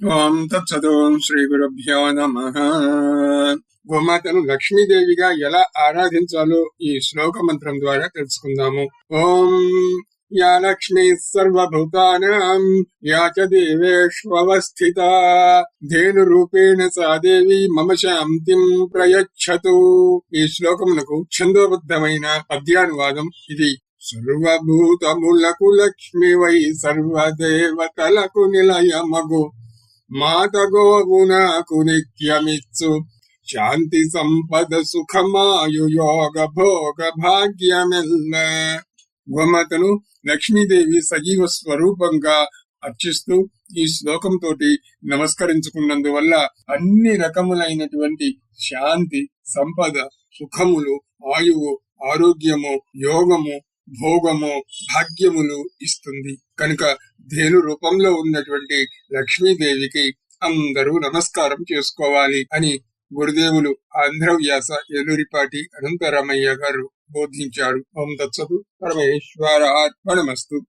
ఓం తత్సదో శ్రీ గురుభ్యో నమ గోమాతను లక్ష్మీదేవిగా ఎలా ఆరాధించాలో ఈ శ్లోక మంత్రం ద్వారా తెలుసుకుందాము। ఓం యా లక్ష్మీ సర్వభూతానాం యా చ దేవేష్వస్థిత ధేను రూపేణ సా దేవి మమ శాంతిం ప్రయచ్చతు। ఈ శ్లోకమునకు ఛందోబద్ధమైన పద్యానువాదం ఇది। సర్వభూతములకు లక్ష్మి వై సర్వదేవతలకు నిలయమగు। మాత గోగుణకు నిత్యమిచ్చు. శాంతి సంపద సుఖమాయు యోగ భోగ భాగ్యమెల్ల. గోమాతను లక్ష్మీదేవి సజీవ స్వరూపంగా అర్చిస్తూ ఈ శ్లోకంతో నమస్కరించుకున్నందువల్ల అన్ని రకములైనటువంటి శాంతి సంపద సుఖములు ఆయువు ఆరోగ్యము యోగము భోగము భాగ్యములు ఇస్తుంది. కనుక ధేను రూపంలో ఉన్నటువంటి లక్ష్మీదేవికి అందరూ నమస్కారం చేసుకోవాలి అని గురుదేవులు ఆంధ్రవ్యాస ఏలూరిపాటి అనంతరామయ్య గారు బోధించారు. ఓం తత్సతు పరమేశ్వర అర్పణమస్తు